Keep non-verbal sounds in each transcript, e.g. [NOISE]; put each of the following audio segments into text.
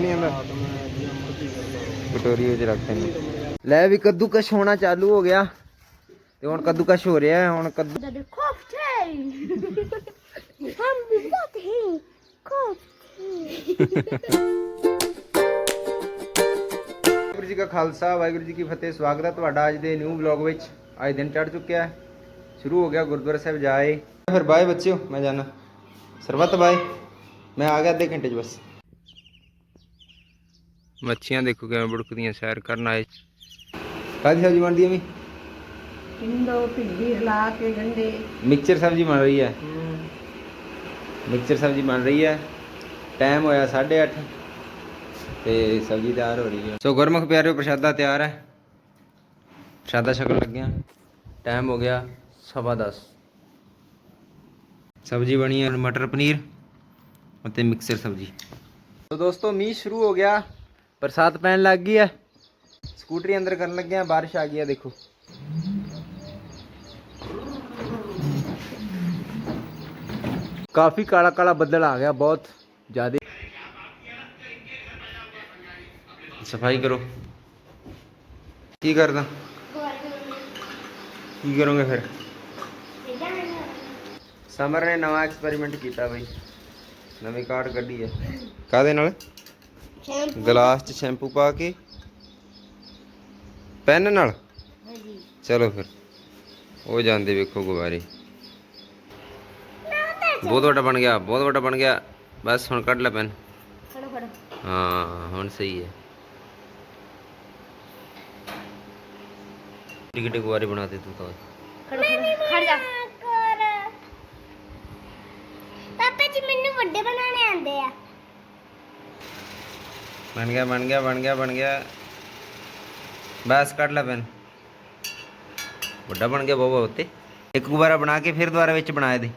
ਨਹੀਂ ਆਂਦਾ? ਕਟੋਰੀ ਵਿੱਚ ਰੱਖਦੇ ਨੇ ਲੈ ਵੀ ਕੱਦੂਕਸ਼ ਹੋਣਾ ਚਾਲੂ ਹੋ ਗਿਆ। ਤੇ ਹੁਣ ਕੱਦੂਕਸ਼ ਹੋ ਰਿਹਾ ਹੈ ਹੁਣ ਕੱਦੂ. ਵਾਹਿਗੁਰੂ ਜੀ ਕਾ ਖਾਲਸਾ ਵਾਹਿਗੁਰੂ ਜੀ ਕੀ ਫਤਿਹ। ਸਵਾਗਤ ਹੈ ਤੁਹਾਡਾ ਅੱਜ ਦੇ ਨਿਊ ਵਲੌਗ ਵਿੱਚ। ਅੱਜ ਦਿਨ ਚੜ ਚੁੱਕਿਆ ਹੈ। ਸ਼ੁਰੂ ਹੋ ਗਿਆ ਗੁਰਦੁਆਰਾ ਸਾਹਿਬ ਜਾਏ। ਫਿਰ ਬਾਏ ਬੱਚਿਓ ਮੈਂ ਜਾਣਾ ਸਰਬੱਤ ਬਾਏ ਮੈਂ ਆ ਗਿਆ ਅੱਧੇ ਘੰਟੇ 'ਚ ਬਸ। ਮੱਛੀਆਂ ਦੇਖੋ ਕਿਵੇਂ ਬੁੜਕਦੀਆਂ ਸੈਰ ਕਰਨ ਆਏ ਕਾਦੀ ਸਬਜ਼ੀ ਬਣਦੀ ਹੈ ਵੀ ਟਿੰਡੋ ਭਿੰਡੀ ਹਿਲਾ ਕੇ ਗੰਡੇ। ਮਿਕਸਚਰ ਸਬਜ਼ੀ ਬਣ ਰਹੀ ਹੈ। ਮਿਕਸਚਰ ਸਬਜ਼ੀ ਬਣ ਰਹੀ ਹੈ ਟਾਈਮ ਹੋਇਆ 8:30 ਤੇ ਸਬਜ਼ੀ ਤਿਆਰ ਹੋ ਰਹੀ ਹੈ ਸੋ ਗੁਰਮੁਖ ਪਿਆਰਿਓ ਪ੍ਰਸ਼ਾਦਾ ਤਿਆਰ ਹੈ ਪ੍ਰਸ਼ਾਦਾ ਛਕਣ ਲੱਗਿਆ। ਟਾਈਮ ਹੋ ਗਿਆ ਸਵਾ ਦਸ। ਸਬਜ਼ੀ ਬਣੀ ਹੈ ਮਟਰ ਪਨੀਰ ਅਤੇ ਮਿਕਸਰ ਸਬਜ਼ੀ। ਸੋ ਦੋਸਤੋ ਮੀਂਹ ਸ਼ੁਰੂ ਹੋ ਗਿਆ। ਬਰਸਾਤ ਪੈਣ ਲੱਗ ਗਈ ਹੈ। ਸਕੂਟਰੀ ਅੰਦਰ ਕਰਨ ਲੱਗਿਆ ਬਾਰਿਸ਼ ਆ ਗਈ ਹੈ ਦੇਖੋ। ਕਾਫੀ ਕਾਲਾ ਕਾਲਾ ਬੱਦਲ ਆ ਗਿਆ ਬਹੁਤ ਜ਼ਿਆਦਾ। ਸਫ਼ਾਈ ਕਰੋ। ਕੀ ਕਰਦਾ ਕੀ ਕਰੋਗੇ ਫਿਰ? ਸਮਰ ਨੇ ਨਵਾਂ ਐਕਸਪੈਰੀਮੈਂਟ ਕੀਤਾ ਬਈ। ਨਵੀਂ ਕਾਰਡ ਕੱਢੀ ਹੈ ਕਾਦੇ ਨਾਲ? ਗਲਾਸ 'ਚ ਸ਼ੈਂਪੂ ਪਾ ਕੇ। ਪੈਨ ਨਾਲ? ਚਲੋ ਫਿਰ। ਉਹ ਜਾਂਦੇ ਵੇਖੋ ਗੁਬਾਰੇ। ਬਹੁਤ ਵੱਡਾ ਬਣ ਗਿਆ ਬਹੁਤ ਵੱਡਾ ਬਣ ਗਿਆ। ਬਸ ਹੁਣ ਕੱਢ ਲੈ ਪੈਨ ਫੜੋ ਫੜੋ। ਹਾਂ ਹੁਣ ਸਹੀ ਹੈ। ਟਿਕਟ ਗੁਬਾਰੇ ਬਣਾਤੇ ਤੂੰ ਤਾਂ ਖੜੋ ਖੜੋ ਖੜ ਜਾ ਪਾਪਾ ਜੀ ਮੈਨੂੰ ਵੱਡੇ ਬਣਾਉਣੇ ਆਉਂਦੇ ਆ ਬਣ ਗਿਆ ਬਣ ਗਿਆ ਬਣ ਗਿਆ ਬਣ ਗਿਆ। ਬਸ ਕੱਢ ਲੈ ਪੈਨ। ਵੱਡਾ ਬਣ ਗਿਆ ਬਹੁਤ ਉੱਤੇ। ਇੱਕ ਗੁਬਾਰਾ ਬਣਾ ਕੇ ਫਿਰ ਦੁਬਾਰਾ ਵਿੱਚ ਬਣਾ ਦੇ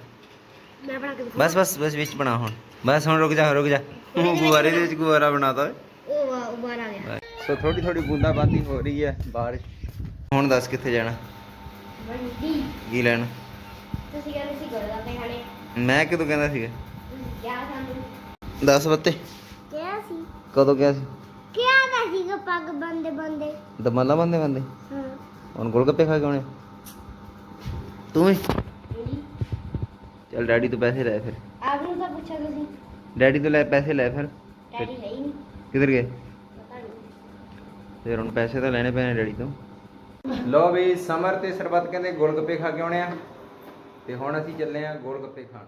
ਮੈਂ ਬਣਾ ਕੇ। ਬਸ ਬਸ ਬਸ ਵਿੱਚ ਬਣਾ ਹੁਣ। ਬਸ ਹੁਣ ਰੁਕ ਜਾ ਰੁਕ ਜਾ। ਗੁਬਾਰੇ ਦੇ ਵਿੱਚ ਗੁਬਾਰਾ ਬਣਾਤਾ ਓਏ। ਉਹ ਬਾਹਰ ਆ ਗਿਆ। ਸੋ ਥੋੜੀ ਥੋੜੀ ਬੂੰਦਾਬਾਂਦੀ ਹੋ ਰਹੀ ਹੈ ਬਾਰਿਸ਼। ਹੁਣ ਦੱਸ ਕਿੱਥੇ ਜਾਣਾ? ਵੱਡੀ ਕੀ ਲੈਣਾ? ਤੁਸੀਂ ਕਹਿੰਦੇ ਸੀ ਗੋਲਦਾ ਪੇ ਖਾਣੇ ਮੈਂ ਕਿਦੋਂ ਕਹਿੰਦਾ ਸੀਗਾ? ਕਿਆ ਸਾਨੂੰ। ਬੱਤੇ। ਕਦੋਂ ਕਿਹਾ ਸੀ? ਕਿਹਾ ਤਾਂ ਸੀਗਾ ਪੱਗ ਬੰਦੇ ਬੰਦੇ ਦਮਾਲਾ ਬੰਦੇ ਬੰਦੇ ਹਾਂ। ਹੁਣ ਗੋਲਗੱਪੇ ਖਾ ਕੇ ਆਉਣੇ ਤੂੰ ਵੀ? ਚੱਲ ਡੈਡੀ ਤੋਂ ਪੈਸੇ ਲੈ ਫਿਰ। ਆਪ ਨੂੰ ਤਾਂ ਪੁੱਛਿਆ ਤੁਸੀਂ। ਡੈਡੀ ਤੋਂ ਲੈ ਪੈਸੇ ਲੈ ਫਿਰ। ਡੈਡੀ ਹੀ ਨਹੀਂ ਕਿੱਧਰ ਗਏ? ਪਤਾ ਨਹੀਂ ਫਿਰ ਹੁਣ ਪੈਸੇ ਤਾਂ ਲੈਣੇ ਪੈਣੇ ਡੈਡੀ ਤੋਂ। ਲੋ ਵੀ ਸਮਰ ਤੇ ਸਰਬਤ ਕਹਿੰਦੇ ਗੋਲਗੱਪੇ ਖਾ ਕੇ ਆਉਣੇ ਆ। ਤੇ ਹੁਣ ਅਸੀਂ ਚੱਲੇ ਆ ਗੋਲਗੱਪੇ ਖਾਣ।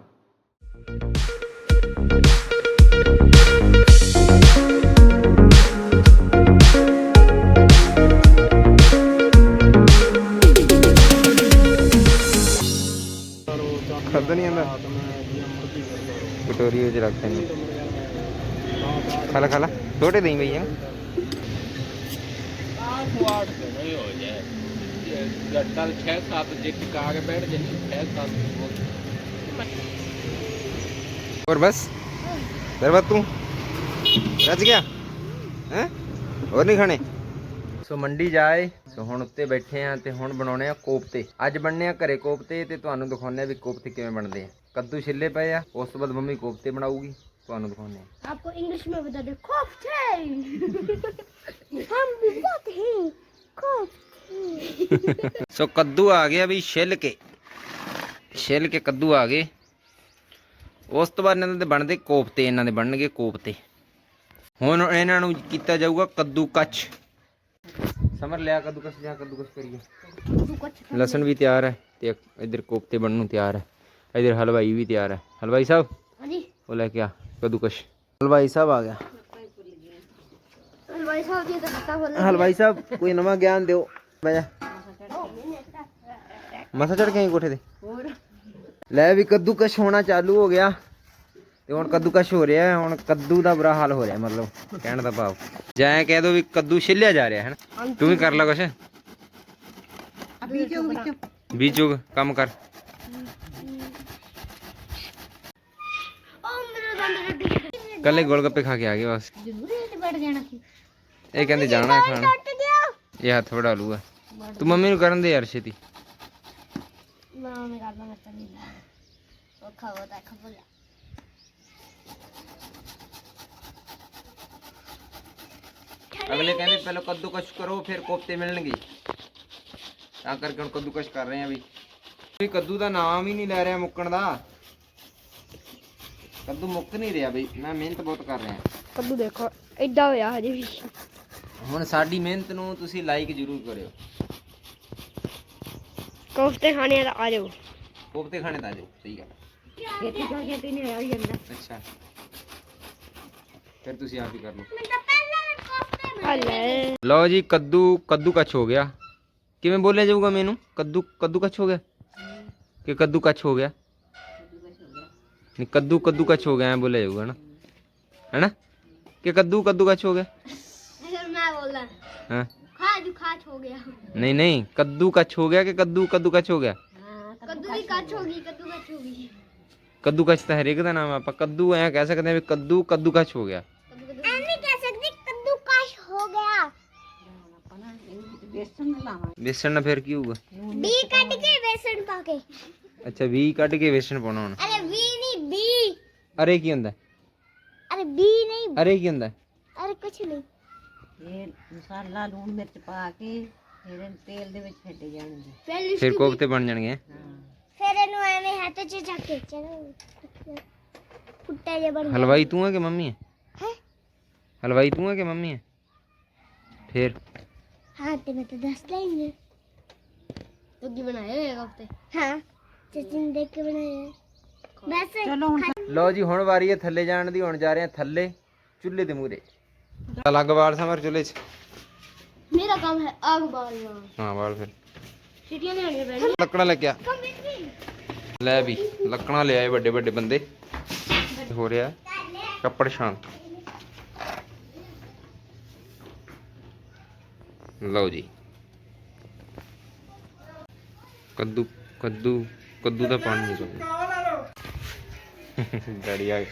ਚਾਹ ਖਾਧਾ ਨਹੀਂ ਆਂਦਾ? ਰਾਤ ਮੈਂ ਜੀ ਅਮਰਜੀ ਕਰਦਾ ਰੋ ਕਟੋਰੀ ਵਿੱਚ ਰੱਖਦੇ ਨੇ ਖਾ ਲਾ ਖਾ ਲਾ ਛੋਟੇ ਦੇਈ ਬਈ ਕੁਆੜ ਤੇ ਨਹੀਂ ਹੋ ਜਾਏ ਗੱਟਾ 6-7 ਜੇ ਟਿਕਾ ਕੇ ਬੈਠ ਤਾਂ ਹੁਣ ਉੱਤੇ ਬੈਠੇ ਆ ਤੇ ਹੁਣ ਬਣਾਉਣੇ ਆ ਕੋਪਤੇ ਅੱਜ ਬਣਨੇ ਆ ਘਰੇ ਕੋਪਤੇ ਤੇ ਤੁਹਾਨੂੰ ਦਿਖਾਉਣੇ ਆ ਵੀ ਕੋਫਤੇ ਕਿਵੇਂ ਬਣਦੇ ਆ। ਕੱਦੂ ਛਿੱਲੇ ਪਏ ਆ ਉਸ ਤੋਂ ਬਾਅਦ ਮੰਮੀ ਕੋਫਤੇ ਬਣਾਉਗੀ ਤੁਹਾਨੂੰ ਦਿਖਾਉਂਦੇ ਆ। ਆਪਕੋ ਇੰਗਲਿਸ਼ ਵਿੱਚ ਬਤਾ ਦੇ ਕੋਫਤੇ! ਹਮ ਬਣਾਤੇ ਹੈ ਕੋਫਤੇ। [LAUGHS] ਸੋ ਕੱਦੂ ਆ ਗਿਆ ਵੀ ਛਿੱਲ ਕੇ ਛਿੱਲ ਕੇ ਕੱਦੂ ਆ ਗਏ। ਉਸ ਤੋਂ ਬਾਅਦ ਇਹਨਾਂ ਦੇ ਬਣਦੇ ਕੋਪਤੇ ਇਹਨਾਂ ਦੇ ਬਣਨਗੇ ਕੋਪਤੇ ਹੁਣ ਇਹਨਾਂ ਨੂੰ ਕੀਤਾ ਜਾਊਗਾ ਕੱਦੂ ਕੱਚ। ਸਮਰ ਲਿਆ ਕੱਦੂ ਕੱਚ ਜਾਂ ਕੱਦੂ ਕੱਚ ਕਰੀਏ तू कुछ ਲਸਣ ਵੀ ਤਿਆਰ ਹੈ ਤੇ ਇਧਰ ਕੋਫਤੇ ਬਣਨ ਨੂੰ ਤਿਆਰ ਹੈ ਇਧਰ ਹਲਵਾਈ ਵੀ ਤਿਆਰ ਹੈ ਹਲਵਾਈ ਸਾਹਿਬ हाँ जी ਉਹ ਲੈ ਕੇ ਆ ਕੱਦੂ ਕੱਚ ਹਲਵਾਈ ਸਾਹਿਬ ਆ ਗਿਆ हलवाई साहब जी तो पता बोल ਹਲਵਾਈ ਸਾਹਿਬ ਕੋਈ ਨਵਾਂ ਗਿਆਨ ਦਿਓ ਬਹਿ ਜਾ ਮਸਾ ਚੜ ਕੇ ਆਈ ਕੋਠੇ ਤੇ ਲੈ ਵੀ ਕੱਦੂ ਕਸ਼ ਹੋਣਾ ਚਾਲੂ ਹੋ ਗਿਆ ਤੇ ਹੁਣ ਕੱਦੂਕਸ਼ ਹੋ ਰਿਹਾ ਹੁਣ ਕੱਦੂ ਦਾ ਬੁਰਾ ਹਾਲ ਹੋ ਰਿਹਾ ਮਤਲਬ ਕਹਿਣ ਦਾ ਭਾਵ। ਜੈ ਕਹਿ ਦੋ ਵੀ ਕੱਦੂ ਛਿੱਲਿਆ ਜਾ ਰਿਹਾ ਹੈ ਨਾ ਤੂੰ ਵੀ ਕਰ ਲੈ ਕੁਛ। ਬੀਜੋ ਵਿੱਚ ਬੀਜੋ ਕੰਮ ਕਰ। ਕੱਲੇ ਗੋਲਗੱਪੇ ਖਾ ਕੇ ਆ ਗਏ, ਬਸ। ਇਹ ਕਹਿੰਦੇ ਜਾਣਾ ਖਾਣ। ਇਹ ਹੱਥ ਵੜਾ ਲੂਗਾ। ਤੂੰ ਮੰਮੀ ਨੂੰ ਕਰਨ ਦੇ ਯਾਰ ਛੇਤੀ। ਮੈਂ ਕਰਦਾ, ਮੈਂ ਤਾਂ ਨਹੀਂ ਔਖਾ ਹੋ ਤਾਂ ਖਬਰ ਅਗਲੇ ਕਹਿੰਦੇ ਪਹਿਲਾਂ ਕੱਦੂਕਸ਼ ਕਰੋ ਫਿਰ ਕੋਫਤੇ ਮਿਲਣਗੇ ਤਾਂ ਕਰਕੇ ਹੁਣ ਕੱਦੂਕਸ਼ ਕਰ ਰਹੇ ਆ ਵੀ ਵੀ ਕੱਦੂ ਦਾ ਨਾਮ ਹੀ ਨਹੀਂ ਲੈ ਰਿਹਾ ਮੁੱਕਣ ਦਾ ਕੱਦੂ ਮੁੱਕ ਨਹੀਂ ਰਿਹਾ ਬਈ ਮੈਂ ਮਿਹਨਤ ਬਹੁਤ ਕਰ ਰਿਹਾ ਕੱਦੂ ਦੇਖੋ ਐਡਾ ਹੋਇਆ ਹਜੇ ਵੀ ਹੁਣ ਸਾਡੀ ਮਿਹਨਤ ਨੂੰ ਤੁਸੀਂ ਲਾਈਕ ਜ਼ਰੂਰ ਕਰਿਓ ਕੋਫਤੇ ਖਾਣੇ ਆ ਜਾਓ ਕੋਫਤੇ ਖਾਣੇ ਤਾਂ ਆ ਜਾਓ ਸਹੀ ਗੱਲ ਖੇਤੀ ਕਰ ਖੇਤੀ ਨਹੀਂ ਆ ਜਾਂਦਾ ਅੱਛਾ ਫਿਰ ਤੁਸੀਂ ਆਪ ਹੀ ਕਰ ਲਓ ਹਲੇ ਲਓ ਜੀ ਕੱਦੂ ਕੱਦੂ ਕੱਚ ਹੋ ਗਿਆ ਕਿਵੇਂ ਬੋਲਿਆ ਜਾਊਗਾ ਮੈਨੂੰ ਕੱਦੂ ਕੱਦੂ ਕੱਚ ਹੋ ਗਿਆ ਕਿ ਕੱਦੂ ਕੱਚ ਹੋ ਗਿਆ ਨਹੀਂ ਕੱਦੂ ਕੱਦੂ ਕੱਚ ਹੋ ਗਿਆ ਐ ਬੋਲਿਆ ਜਾਊਗਾ ਨਾ ਹੈਨਾ ਕਿ ਕੱਦੂ ਕੱਦੂ ਕੱਚ ਹੋ ਗਿਆ ਮੈਂ ਬੋਲਦਾ ਹਾਂ ਖਾ ਜੂ ਖਾਚ ਹੋ ਗਿਆ ਨਹੀਂ ਨਹੀਂ ਕੱਦੂ ਕੱਚ ਹੋ ਗਿਆ ਕਿ ਕੱਦੂ ਕੱਦੂ ਕੱਚ ਹੋ ਗਿਆ ਕੱਦੂ ਦੀ ਕੱਚ ਹੋ ਗਈ ਕੱਦੂ ਕੱਚ ਹੋ ਗਈ ਕੱਦੂ ਕੱਚ ਤਾਂ ਹਰੇਕ ਦਾ ਨਾਮ ਆ ਆਪਾਂ ਕੱਦੂ ਐ ਕਹਿ ਸਕਦੇ ਆ ਵੀ ਕੱਦੂ ਕੱਦੂ ਕੱਚ ਹੋ ਗਿਆ। ਐਵੇਂ ਕਹਿ ਸਕਦੀ ਕੱਦੂ ਕੱਚ ਹੋ ਗਿਆ। ਵੇਸਣ ਨਾਲ ਫਿਰ ਕੀ ਹੋਊਗਾ? ਬੀ ਕੱਢ ਕੇ ਵੇਸਣ ਪਾ ਕੇ। ਅੱਛਾ ਵੀ ਕੱਢ ਕੇ ਵੇਸਣ ਪਾਉਣਾ ਹੁਣ। ਅਰੇ ਵੀ ਨਹੀਂ ਬੀ। ਅਰੇ ਕੀ ਹੁੰਦਾ? ਅਰੇ ਬੀ ਨਹੀਂ। ਅਰੇ ਕੀ ਹੁੰਦਾ? ਅਰੇ ਕੁਛ ਨਹੀਂ। ਇਹ ਮਸਾਲਾ ਲੂਣ ਮਿਰਚ ਪਾ ਕੇ ਫਿਰ ਇਹਨੂੰ ਤੇਲ ਦੇ ਵਿੱਚ ਛੱਡੇ ਜਾਣਗੇ ਫਿਰ ਫਿਰ ਕੋਫਤੇ ਬਣ ਜਾਣਗੇ। ਹਾਂ। ਫਿਰ ਇਹਨੂੰ ਐਵੇਂ ਹੱਥ 'ਚ ਚੱਕ ਕੇ ਜਿਹਾ ਬਣ ਹਲਵਾਈ ਤੂੰ ਹੈ ਕਿ ਮੰਮੀ ਹੈ ਹੈ? ਹਲਵਾਈ ਤੂੰ ਹੈ ਕਿ ਮੰਮੀ ਹੈ ਫਿਰ? ਹਾਂ ਤੇ ਮੈਂ ਤਾਂ ਦੱਸ ਲੈਂਗੇ ਤੂੰ ਕੀ ਬਣਾਇਆ ਹੋਇਆ ਕੋਫਤੇ ਹਾਂ ਚਚਨ ਦੇਖ ਕੇ ਬਣਾਇਆ ਬਸ। ਚਲੋ ਹੁਣ ਲਓ ਜੀ ਹੁਣ ਵਾਰੀ ਹੈ ਥੱਲੇ ਜਾਣ ਦੀ ਹੁਣ ਜਾ ਰਹੇ ਹਾਂ ਥੱਲੇ ਚੁੱਲ੍ਹੇ ਦੇ ਮੂਹਰੇ। ਅਲੱਗ ਬਾਲ ਸਮਰ ਚੁੱਲ੍ਹੇ 'ਚ। ਮੇਰਾ ਕੰਮ ਹੈ ਆਗ ਬਾਲਣਾ। ਹਾਂ ਬਾਲ ਫਿਰ। ਪੈਣੀਆਂ ਲੱਕੜਾਂ ਲੈ ਕੇ ਆ। ਲੈ ਵੀ ਲੱਕੜਾਂ ਲੈ ਆਏ ਵੱਡੇ ਵੱਡੇ ਬੰਦੇ। ਹੋ ਰਿਹਾ ਕੱਪੜ ਸ਼ਾਂਤ। ਲਓ ਜੀ। ਕੱਦੂ ਕੱਦੂ ਕੱਦੂ ਦਾ ਪਾਣੀ ਨਿਕਲ [LAUGHS] ਡੈਡੀ ਆ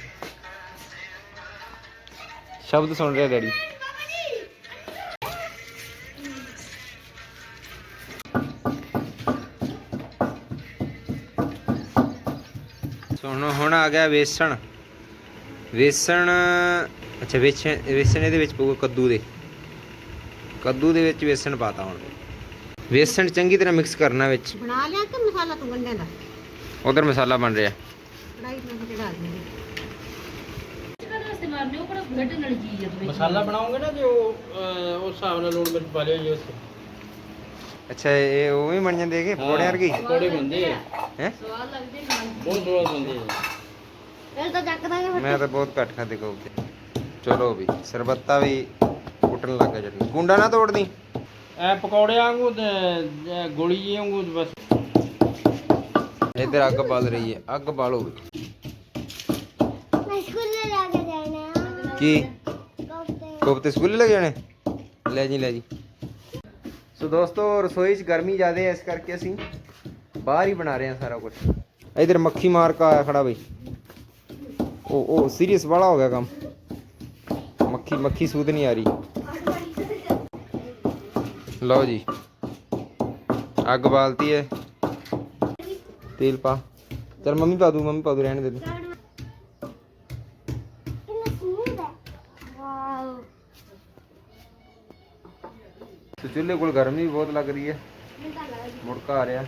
ਸ਼ਬਦ ਸੁਣ ਰਿਹਾ ਡੈਡੀ। ਸੋ ਹੁਣ ਹੁਣ ਆ ਗਿਆ ਵੇਸਣ। ਵੇਸਣ ਅੱਛਾ ਵੇਸਣ ਵੇਸਣ ਇਹਦੇ ਵਿੱਚ ਪਊਗਾ ਕੱਦੂ ਦੇ। ਕੱਦੂ ਦੇ ਵਿੱਚ ਵੇਸਣ ਪਾਤਾ ਹੁਣ। ਵੇਸਣ ਚੰਗੀ ਤਰ੍ਹਾਂ ਮਿਕਸ ਕਰਨਾ ਵਿੱਚ। ਬਣਾ ਲਿਆ ਕਿ ਮਸਾਲਾ ਤੂੰ ਗੰਢਿਆਂ ਦਾ? ਉਧਰ ਮਸਾਲਾ ਬਣ ਰਿਹਾ। ਕੜਾਈ ਵਿੱਚ ਚੜਾ ਦੇ ਮਸਾਲਾ ਬਣਾਉਂਗੇ ਨਾ ਜੇ ਉਹ ਅਹ, ਉਸ ਹਿਸਾਬ ਨਾਲ ਲੂਣ ਮਿਰਚ ਪਾ ਲਿਓ ਜੀ ਉਸ ਅੱਛਾ ਇਹ ਉਵੇਂ ਬਣ ਜਾਂਦੇ ਹੈਗੇ ਪਕੌੜਿਆਂ ਵਰਗੇ? ਪਕੌੜੇ ਬਣਦੇ ਆ। ਹੈ? ਬਹੁਤ ਸਵਾਦ ਬਣਦੇ ਆ ਫਿਰ ਤਾਂ ਚੱਕ ਦਾਂਗੇ ਮੈਂ ਤਾਂ ਬਹੁਤ ਘੱਟ ਖਾਦੇ ਕੋਫਤੇ। ਚਲੋ ਵੀ ਸਰਬੱਤਾ ਵੀ ਕੁੱਟਣ ਲੱਗ ਗਿਆ ਚਟਨੀ ਗੁੰਡਾ ਨਾ ਤੋੜਦੀ। ਐ ਪਕੌੜੇ ਵਾਂਗੂ ਤੇ ਗੋਲੀ ਜੀ ਵਾਂਗੂ ਬਸ। ਇੱਧਰ ਅੱਗ ਬਲ ਰਹੀ ਹੈ। ਅੱਗ ਬਾਲੋ ਵੀ। ਮੈਂ ਸਕੂਲ ਲੈ ਕੇ ਜਾਣਾ। ਕੀ? ਕੋਫਤੇ। ਕੋਫਤੇ ਸਕੂਲ ਲੈ ਜਾਣੇ? ਲੈ ਜੀ ਲੈ ਜੀ। ਸੋ ਦੋਸਤੋ ਰਸੋਈ 'ਚ ਗਰਮੀ ਜ਼ਿਆਦਾ ਹੈ ਇਸ ਕਰਕੇ ਅਸੀਂ ਬਾਹਰ ਹੀ ਬਣਾ ਰਹੇ ਹਾਂ ਸਾਰਾ ਕੁਝ ਇਧਰ ਮੱਖੀ ਮਾਰ ਕਾ ਆਇਆ ਖੜਾ ਬਈ। ਉਹ ਉਹ ਸੀਰੀਅਸ ਵਾਲਾ ਹੋ ਗਿਆ ਕੰਮ। ਮੱਖੀ ਮੱਖੀ ਸੂਦ ਨਹੀਂ ਆ ਰਹੀ। ਲਓ ਜੀ। ਅੱਗ ਬਾਲਤੀ ਹੈ ਤੇਲ ਪਾ। ਚਲ ਮੰਮੀ ਪਾ ਦੂ, ਮੰਮੀ ਪਾ ਦੂ, ਰਹਿਣ ਦੇ ਤੂੰ। ਚੁੱਲ੍ਹੇ ਕੋਲ ਗਰਮੀ ਵੀ ਬਹੁਤ ਲੱਗ ਰਹੀ ਹੈ ਮੁੜਕਾ ਆ ਰਿਹਾ।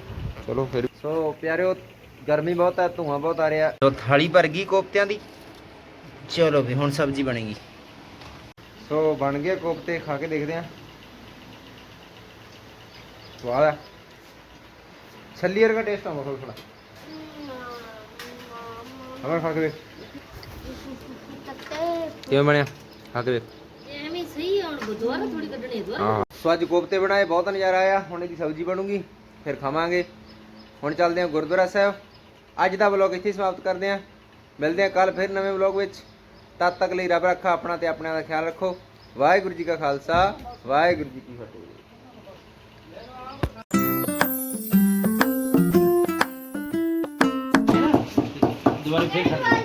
ਚਲੋ ਫਿਰ। ਸੋ ਪਿਆਰਿਓ ਗਰਮੀ ਬਹੁਤ ਹੈ ਧੂਆਂ ਬਹੁਤ ਆ ਰਿਹਾ। ਸੋ ਥਾਲੀ ਭਰ ਗਈ ਕੋਫਤਿਆਂ ਦੀ ਚਲੋ ਵੀ ਹੁਣ ਸਬਜ਼ੀ ਬਣੇਗੀ। ਸੋ ਬਣ ਗਏ ਕੋਫਤੇ ਖਾ ਕੇ ਦੇਖਦੇ ਆ। ਸਵਾਦ ਹੈ ਛੱਲੀ ਵਰਗਾ ਟੇਸਟ ਆਉਂਦਾ ਥੋੜਾ ਥੋੜਾ ਹਮਰ ਖਾ ਕੇ ਦੇਖ। ਕਿਵੇਂ ਬਣਿਆ? ਖਾ ਕੇ ਦੇਖ। ਐਵੇਂ ਸਹੀ ਹੁਣ ਦੁਬਾਰਾ ਥੋੜੀ ਕੱਢਣੀ ਹਾਂ। ਸੋ ਅੱਜ ਕੋਫਤੇ ਬਣਾਏ ਬਹੁਤ ਨਜ਼ਾਰਾ ਆਇਆ। ਹੁਣ ਇਹਦੀ ਸਬਜ਼ੀ ਬਣੂਗੀ ਫਿਰ ਖਾਵਾਂਗੇ। ਹੁਣ ਚੱਲਦੇ ਹਾਂ ਗੁਰਦੁਆਰਾ ਸਾਹਿਬ। ਅੱਜ ਦਾ ਵਲੌਗ ਇੱਥੇ ਸਮਾਪਤ ਕਰਦੇ ਹਾਂ। ਮਿਲਦੇ ਹਾਂ ਕੱਲ ਫਿਰ ਨਵੇਂ ਵਲੌਗ ਵਿੱਚ। ਤਦ ਤੱਕ ਲਈ ਰੱਬ ਰੱਖਾ ਆਪਣਾ ਤੇ ਆਪਣਿਆਂ ਦਾ ਖਿਆਲ ਰੱਖੋ। ਵਾਹਿਗੁਰੂ ਜੀ ਕਾ ਖਾਲਸਾ, ਵਾਹਿਗੁਰੂ ਜੀ ਕੀ ਫਤਿਹ। ਦੁਬਾਰਾ ਫੇਰ